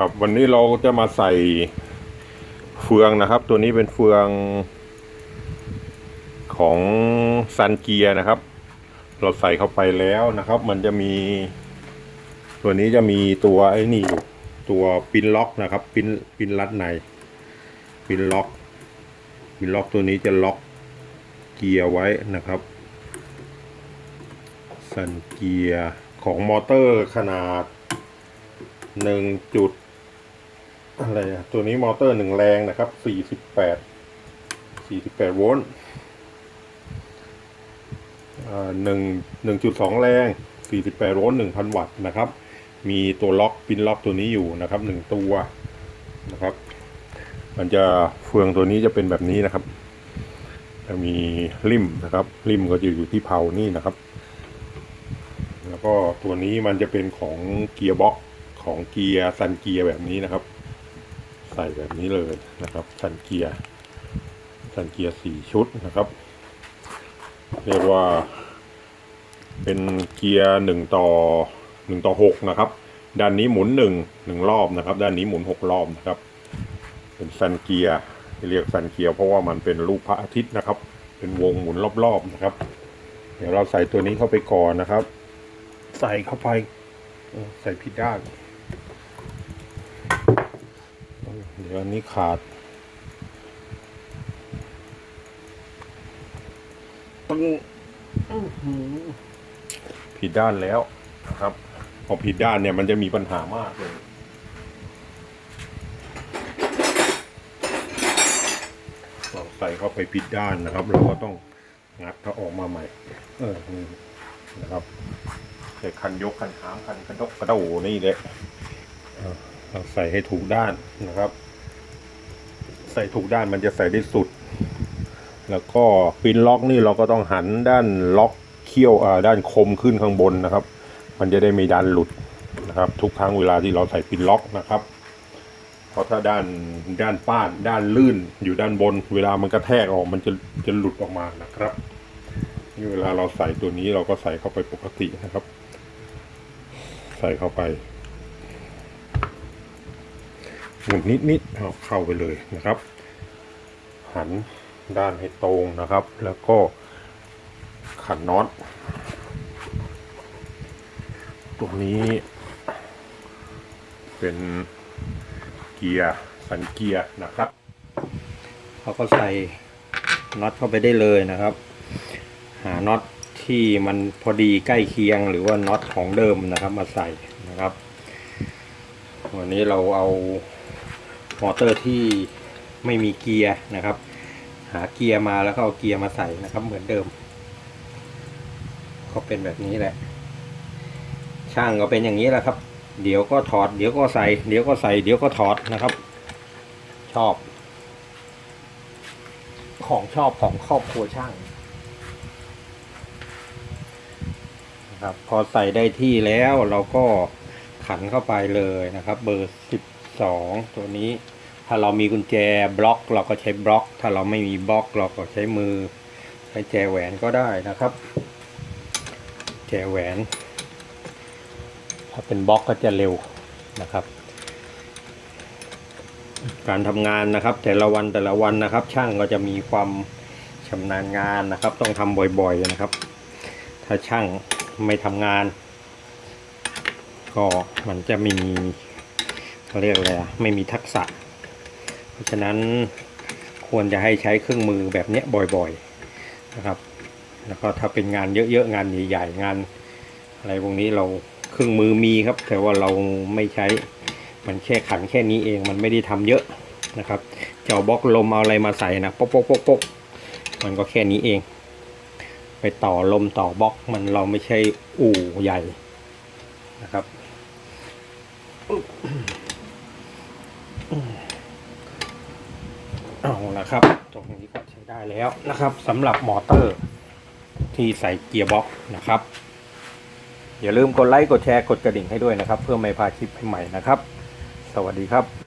ครับวันนี้เราจะมาใส่เฟืองนะครับ ตัวนี้เป็นเฟืองของซันเกียนะครับ เราใส่เข้าไปแล้วนะครับ มันจะมี ตัวนี้จะมีตัวไอ้นี่อยู่ตัวปินล็อกนะครับปินปินรัดในปินล็อกปินล็อกตัวนี้จะล็อกเกียร์ไว้นะครับซันเกียร์ของมอเตอร์ขนาดหนึ่งจุด อะไรอะตัวนี้มอเตอร์หนึ่งแรงนะครับสี่สิบแปดสี่สิบแปดโวลต์หนึ่งหนึ่งจุดสองแรงสี่สิบแปดโวลต์หนึ่งพันวัตต์นะครับ มีตัวล็อกปินล็อกตัวนี้อยู่นะครับหนึ่งตัวนะครับ มันจะเฟืองตัวนี้จะเป็นแบบนี้นะครับ จะมีริมนะครับริมก็จะอยู่ที่เพานี่นะครับ แล้วก็ตัวนี้มันจะเป็นของเกียร์บ็อกของเกียร์ซันเกียร์แบบนี้นะครับ ใส่แบบนี้เลยนะครับซันเกียร์ซันเกียร์สี่ชุดนะครับ เรียกว่า เป็นเกียร์หนึ่งต่อหนึ่งต่อหกนะครับ ด้านนี้หมุนหนึ่งหนึ่งรอบนะครับ ด้านนี้หมุนหกรอบนะครับ เป็นซันเกียร์เรียกซันเกียร์เพราะว่ามันเป็นรูปพระอาทิตย์นะครับ เป็นวงหมุนรอบๆนะครับ เดี๋ยวเราใส่ตัวนี้เข้าไปก่อนนะครับ ใส่เข้าไปใส่ผิดด้าน เดี๋ยว อันนี้ขาดตึงอื้อหือผิดด้านแล้วนะครับ พอผิดด้านเนี่ยมันจะมีปัญหามากเลยเราใส่เข้าไปผิดด้านนะครับ เราก็ต้องงัดเขาออกมาใหม่ เออนี่นะครับใส่คันยกคันหางคันกระดกกระโดนี่เลยเออเราใส่ให้ถูกด้านนะครับ ใส่ถูกด้านมันจะใส่ได้สุด แล้วก็ปินล็อกนี่เราก็ต้องหันด้านล็อกเขี้ยวอ่าด้านคมขึ้นข้างบนนะครับ มันจะได้ไม่ดันหลุดนะครับ ทุกครั้งเวลาที่เราใส่ปินล็อกนะครับเพราะถ้าด้านด้านป้านด้านลื่นอยู่ด้านบน เวลามันกระแทกออกมันจะจะหลุดออกมานะครับนี่เวลาเราใส่ตัวนี้เราก็ใส่เข้าไปปกตินะครับ ใส่เข้าไป หมุนนิดๆเอาเข้าไปเลยนะครับ หันด้านให้ตรงนะครับ แล้วก็ขันน็อตตัวนี้ เป็นเกียร์สันเกียร์นะครับเขาก็ใส่น็อตเข้าไปได้เลยนะครับ หาน็อตที่มันพอดีใกล้เคียงหรือว่าน็อตของเดิมนะครับมาใส่นะครับ วันนี้เราเอา มอเตอร์ที่ไม่มีเกียร์นะครับ หาเกียร์มาแล้วก็เอาเกียร์มาใส่นะครับ เหมือนเดิม ก็เป็นแบบนี้แหละ ช่างก็เป็นอย่างนี้แหละครับ เดี๋ยวก็ถอด เดี๋ยวก็ใส่ เดี๋ยวก็ใส่ เดี๋ยวก็ถอดนะครับ ชอบ ของชอบของครอบครัวช่างนะครับ พอใส่ได้ที่แล้วเราก็ขันเข้าไปเลยนะครับ เบอร์สิบ สองตัวนี้ ถ้าเรามีกุญแจบล็อกเราก็ใช้บล็อก ถ้าเราไม่มีบล็อกเราก็ใช้มือ ใช้แจแหวนก็ได้นะครับ แจแหวน ถ้าเป็นบล็อกก็จะเร็วนะครับ การทำงานนะครับ แต่ละวันแต่ละวันนะครับ ช่างก็จะมีความชำนาญงานนะครับ ต้องทำบ่อยๆนะครับ ถ้าช่างไม่ทำงาน ก็มันจะไมี เขาเรียกอะไรอะไม่มีทักษะ เพราะฉะนั้นควรจะให้ใช้เครื่องมือแบบเนี้ยบ่อยๆนะครับ แล้วก็ถ้าเป็นงานเยอะๆงานใหญ่ๆงาน อะไรพวกนี้เราเครื่องมือมีครับ แต่ว่าเราไม่ใช้มันแค่ขันแค่นี้เองมันไม่ได้ทำเยอะนะครับจะเอาบล็อกลมเอาอะไรมาใส่นะป๊กปกป๊กป๊กมันก็แค่นี้เอง ไปต่อลมต่อบล็อกมันเราไม่ใช่อู่ใหญ่นะครับ เอาละครับ ตรงนี้ก็ใช้ได้แล้วนะครับสำหรับมอเตอร์ที่ใส่เกียร์บล็อกนะครับ อย่าลืมกดไลค์ กดแชร์ กดกระดิ่งให้ด้วยนะครับ เพื่อไม่พลาดคลิปใหม่ๆนะครับ สวัสดีครับ